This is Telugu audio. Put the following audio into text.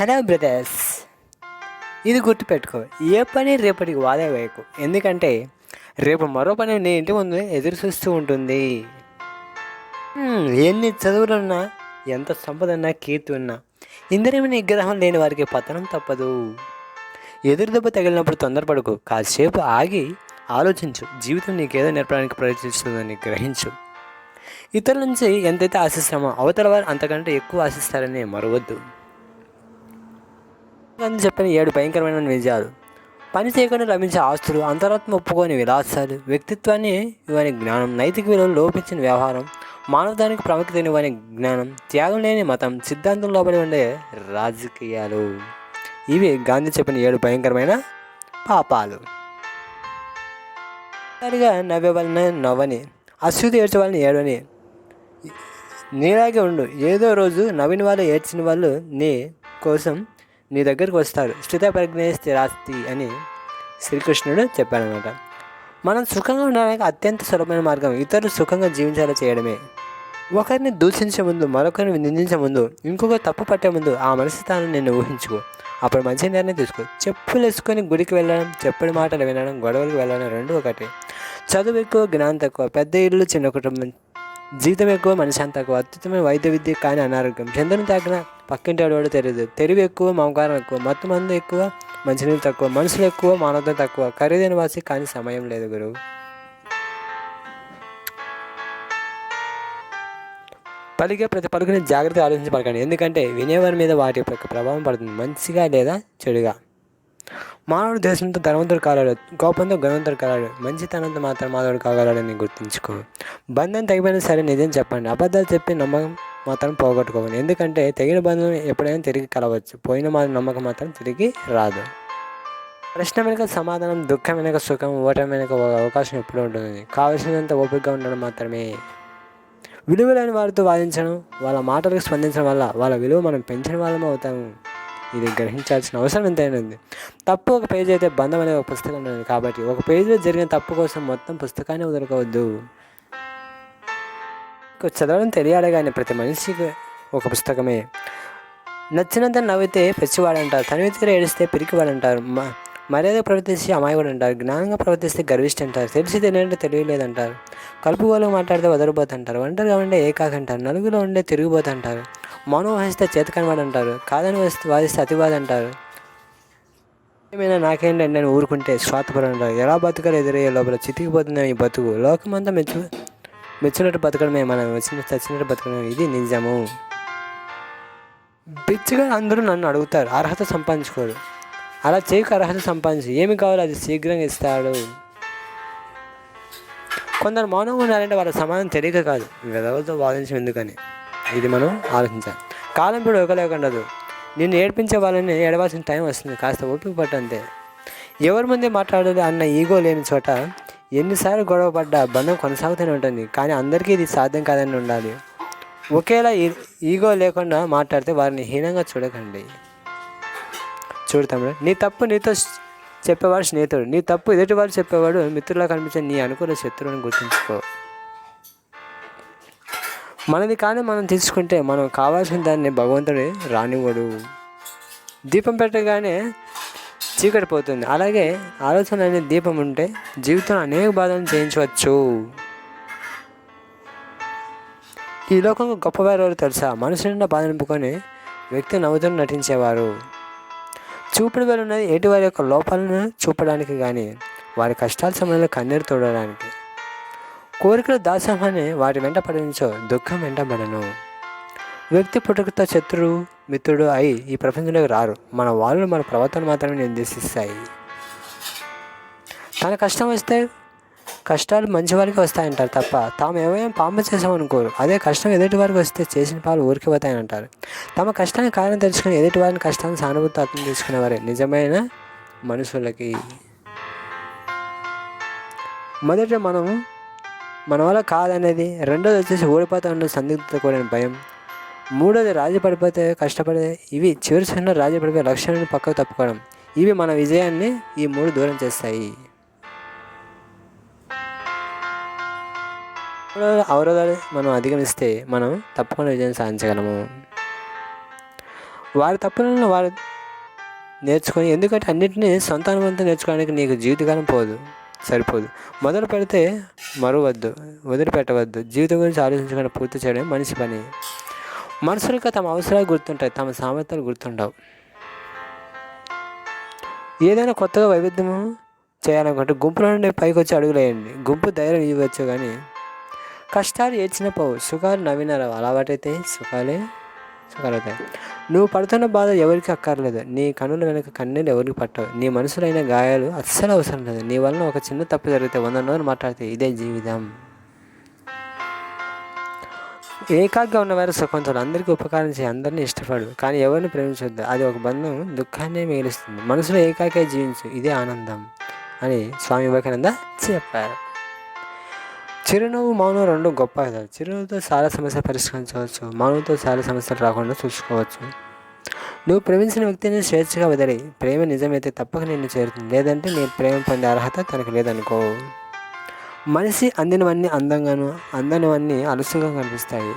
Hello brothers. ఇది గుర్తుపెట్టుకో ఏ పని రేపటికి వాదే వేయకు. ఎందుకంటే రేపు మరో పని నీ ఇంటి ముందు ఎదురు చూస్తూ ఉంటుంది. ఎన్ని చదువులున్నా ఎంత సంపద ఉన్నా కీర్తి ఉన్నా ఇంద్రియమైన నిగ్రహం లేని వారికి పతనం తప్పదు. ఎదురు దెబ్బ తగిలినప్పుడు తొందరపడకు. కాసేపు ఆగి ఆలోచించు. జీవితం నీకేదో నేర్పడానికి ప్రయత్నిస్తుందని గ్రహించు. ఇతరుల నుంచి ఎంతైతే ఆశిస్తామో అవతల వారు అంతకంటే ఎక్కువ ఆశిస్తారని మరవద్దు. గాంధీ చెప్పిన ఏడు భయంకరమైన నిజాలు పని చేయకుండా లభించే ఆస్తులు అంతరాత్మ ఒప్పుకోని విలాసాలు వ్యక్తిత్వాన్ని ఇవ్వని జ్ఞానం నైతిక విలువలు లోపించిన వ్యవహారం మానవదానికి ప్రాముఖ్యత ఇవ్వని జ్ఞానం త్యాగం లేని మతం సిద్ధాంతం లోపలి ఉండే రాజకీయాలు. ఇవి గాంధీ చెప్పిన ఏడు భయంకరమైన పాపాలు. సరిగా నవ్వే నవ్వని అశ్రుతి ఏడ్చే వాళ్ళని ఏడవని నీలాగే ఉండు. ఏదో రోజు నవ్విన వాళ్ళు ఏడ్చిన వాళ్ళు నీ కోసం నీ దగ్గరికి వస్తారు స్థిత ప్రజ్ఞ స్థిరాస్తి అని శ్రీకృష్ణుడు చెప్పాడనమాట. మనం సుఖంగా ఉండడానికి అత్యంత సులభమైన మార్గం ఇతరులు సుఖంగా జీవించేలా చేయడమే. ఒకరిని దూషించే ముందు మరొకరిని నిందించే ముందు ఇంకొక తప్పు పట్టే ముందు ఆ మనసు తాను నిన్ను ఊహించుకో. అప్పుడు మంచి నిర్ణయం తీసుకో. చెప్పులు వేసుకొని గుడికి వెళ్ళడం చెప్పుడు మాటలు వినడం గొడవలకు వెళ్ళడం రెండు ఒకటి. చదువు ఎక్కువ జ్ఞానం తక్కువ పెద్ద ఇల్లు చిన్న కుటుంబం. జీతం ఎక్కువ మనశాంతి తక్కువ. అత్యుత్తమైన వైద్య విద్య కానీ అనారోగ్యం. చంద్రుని తాకిన పక్కింటి వాడు తెలియదు తెలివి ఎక్కువ మమకారం ఎక్కువ. మత్తు మందు ఎక్కువ మంచినీళ్ళు తక్కువ. మనుషులు ఎక్కువ మానవత తక్కువ. ఖరీదైన వాసి కానీ సమయం లేదు గురువు. పలికే ప్రతి పలుకుని జాగ్రత్తగా ఆలోచించి పలకండి. ఎందుకంటే వినేవారి మీద వాటి యొక్క ప్రభావం పడుతుంది. మంచిగా లేదా చెడుగా? మానవుడు దేశంతో ధనవంతుడు కాలాడు కోపంతో గణవంతుడు కాలాడు మంచితనంతో మాత్రం మానవుడు కాగలడని గుర్తుంచుకో. బంధం తగిపోయినా సరే నిజం చెప్పండి. అబద్ధాలు చెప్పి నమ్మకం మాత్రం పోగొట్టుకోకండి. ఎందుకంటే తెగిన బంధం ఎప్పుడైనా తిరిగి కలవచ్చు. పోయిన మా నమ్మకం మాత్రం తిరిగి రాదు. ప్రశ్న వెనుక సమాధానం దుఃఖం వెనుక సుఖం ఓటమి వెనుక ఒక అవకాశం ఎప్పుడూ ఉంటుంది కావలసినంత ఓపికగా ఉండడం మాత్రమే. విలువలేని వారితో వాదించడం వాళ్ళ మాటలకు స్పందించడం వల్ల వాళ్ళ విలువ మనం పెంచిన వాళ్ళం అవుతాము ఇది గ్రహించాల్సిన అవసరం ఎంతైనా ఉంది. తప్పు ఒక పేజీ అయితే బంధం అనే ఒక పుస్తకం ఉన్నది కాబట్టి ఒక పేజీలో జరిగిన తప్పు కోసం మొత్తం పుస్తకాన్ని వదులుకోవద్దు. చదవడం తెలియాలి కానీ ప్రతి మనిషికి ఒక పుస్తకమే. నచ్చినంత నవ్వితే పెచ్చివాడంటారు తనివితే ఏడిస్తే పిరికివాడంటారు మ మర్యాద ప్రవర్తిస్తే అమాయకుడు అంటారు జ్ఞానంగా ప్రవర్తిస్తే గర్విష్టి అంటారు తెలిసి తెలియంటే తెలియలేదంటారు కలుపు వాళ్ళు మాట్లాడితే వదలబోతుంటారు ఒంటరిగా ఉండే ఏకాకి అంటారు నలుగులో ఉండే తిరిగిపోతుంటారు మౌనం వహిస్తే చేతకనవాడు అంటారు కాదని వస్తే వాదిస్తే అతివాది అంటారు ఏమైనా నాకేంటంటే నేను ఊరుకుంటే స్వార్థపరం అంటారు ఎలా బతకాలి ఎదురయ్యే లోపల చితికిపోతుందని ఈ బతుకు. లోకమంతా మెచ్చు మెచ్చినట్టు బతకడమే మనం వచ్చిన చచ్చినట్టు బతకడమే ఇది నిజము. పిచ్చిగా అందరూ నన్ను అడుగుతారు అర్హత సంపాదించుకోడు అలా చేయకు అర్హత సంపాదించు. ఏమి కావాలో అది శీఘ్రంగా ఇస్తాడు. కొందరు మౌనంగా ఉన్నారంటే వాళ్ళ సమాధానం తెలియక కాదు. విధవలతో వాదించడం ఎందుకని? ఇది మనం ఆలోచించాలి. కాలం ఇప్పుడు ఒకలేకుండదు నిన్ను ఏడ్పించే వాళ్ళని ఏడవాల్సిన టైం వస్తుంది. కాస్త ఓపిక పట్టు అంతే. ఎవరి ముందే మాట్లాడాలి అన్న ఈగో లేని చోట ఎన్నిసార్లు గొడవ పడ్డా బంధం కొనసాగుతూనే ఉంటుంది కానీ అందరికీ ఇది సాధ్యం కాదని ఉండాలి. ఒకేలా ఈ- ఈగో లేకుండా మాట్లాడితే వారిని హీనంగా చూడకండి. చూడు తమ్ముడు నీ తప్పు నీతో చెప్పేవాడు స్నేహితుడు నీ తప్పు ఎదుటివాడు చెప్పేవాడు మిత్రులా కనిపించే నీ అనుకూల శత్రువుని గుర్తుంచుకో. మనది కానీ మనం తీసుకుంటే మనం కావాల్సిన దాన్ని భగవంతుడు రానివ్వడు. దీపం పెట్టగానే చీకటి పోతుంది. అలాగే ఆలోచన అనే దీపం ఉంటే జీవితంలో అనేక బాధలను జయించవచ్చు ఈ లోకంలో గొప్పవారు ఎవరు తెలుసా? మనసు నిండా బాధ నింపుకొని వ్యక్తి నవ్వుతూ నటించేవారు. చూపుడు వేలు ఉన్నది ఎటు వారి యొక్క లోపాలను చూపడానికి కానీ వారి కష్టాల సమయంలో కన్నీరు తోడడానికి. కోరికలు దాసమని వాటి వెంట పడించో దుఃఖం వెంటబడను వ్యక్తి పుట్టుకతో శత్రుడు మిత్రుడు అయి ఈ ప్రపంచంలోకి రారు. మన వాళ్ళు మన ప్రవర్తన మాత్రమే నిర్దేశిస్తాయి. తన కష్టం వస్తే కష్టాలు మంచి వారికి వస్తాయంటారు తప్ప తాము ఏమైనా పాపం చేసామనుకోరు అదే కష్టం ఎదుటి వారికి వస్తే చేసిన పాలు ఊరికి పోతాయంటారు. తమ కష్టానికి కారణం తెలుసుకుని ఎదుటి వారిని కష్టాన్ని సానుభూతి అర్థం తీసుకునేవారే నిజమైన మనుషులకి. మొదట మనం మన వల్ల కాదనేది రెండోది వచ్చేసి ఓడిపోతా ఉన్న సందిగ్ధత కూడిన భయం. మూడోది రాజీ పడిపోతే కష్టపడే ఇవి చివరి చిన్న రాజీ పడిపోయే లక్ష్యాన్ని పక్కకు తప్పుకోవడం. ఇవి మన విజయాన్ని ఈ మూడు దూరం చేస్తాయి. అవరోధాలు మనం అధిగమిస్తే మనం తప్పకుండా విజయం సాధించగలము. వారి తప్పులను వారు నేర్చుకొని ఎందుకంటే అన్నింటినీ సొంత అనుభవంతో నేర్చుకోవడానికి నీకు జీవితకాలం పోదు సరిపోదు. మొదలు పెడితే మరువద్దు వదిలిపెట్టవద్దు. జీవితం గురించి ఆలోచించకుండా పూర్తి చేయడం మనిషి పని. మనుషులకు తమ అవసరాలు గుర్తుంటాయి తమ సామర్థ్యాలు గుర్తుండవు. ఏదైనా కొత్తగా వైవిధ్యము చేయాలనుకుంటే గుంపులో నుండి పైకి వచ్చి అడుగులేయండి. గుంపు ధైర్యం ఇవ్వచ్చు కానీ కష్టాలు ఏడ్చిన పోవు సుఖాలు నవీన అలవాటైతే సుఖాలే సుఖాలవుతాయి నువ్వు పడుతున్న బాధ ఎవరికి అక్కర్లేదు. నీ కన్నుల వెనక కన్నీళ్ళు ఎవరికి పట్టవు. నీ మనసులైన గాయాలు అస్సలు అవసరం లేదు. నీ వలన ఒక చిన్న తప్పు జరిగితే వంద రోజులు మాట్లాడితే ఇదే జీవితం. ఏకాగ్గా ఉన్నవారు సుఖవంతుడు అందరికీ ఉపకారం చేయి అందరినీ ఇష్టపడు కానీ ఎవరిని ప్రేమించొద్దు. అది ఒక బంధం దుఃఖాన్ని మిగిలిస్తుంది. మనసులో ఏకాకే జీవించు ఇదే ఆనందం అని స్వామి వివేకానంద చెప్పారు. చిరునవ్వు మౌనం రెండు గొప్ప కదా చిరునవ్వుతో చాలా సమస్యలు పరిష్కరించవచ్చు. మౌనంతో చాలా సమస్యలు రాకుండా చూసుకోవచ్చు. నువ్వు ప్రేమించిన వ్యక్తిని స్వేచ్ఛగా వదిలి ప్రేమ నిజమైతే తప్పక నిన్ను చేరుతుంది. లేదంటే నీ ప్రేమ పొందే అర్హత తనకు లేదనుకో. మనిషి అందినవన్నీ అందంగాను అందనివన్నీ అలుసుగా కనిపిస్తాయి.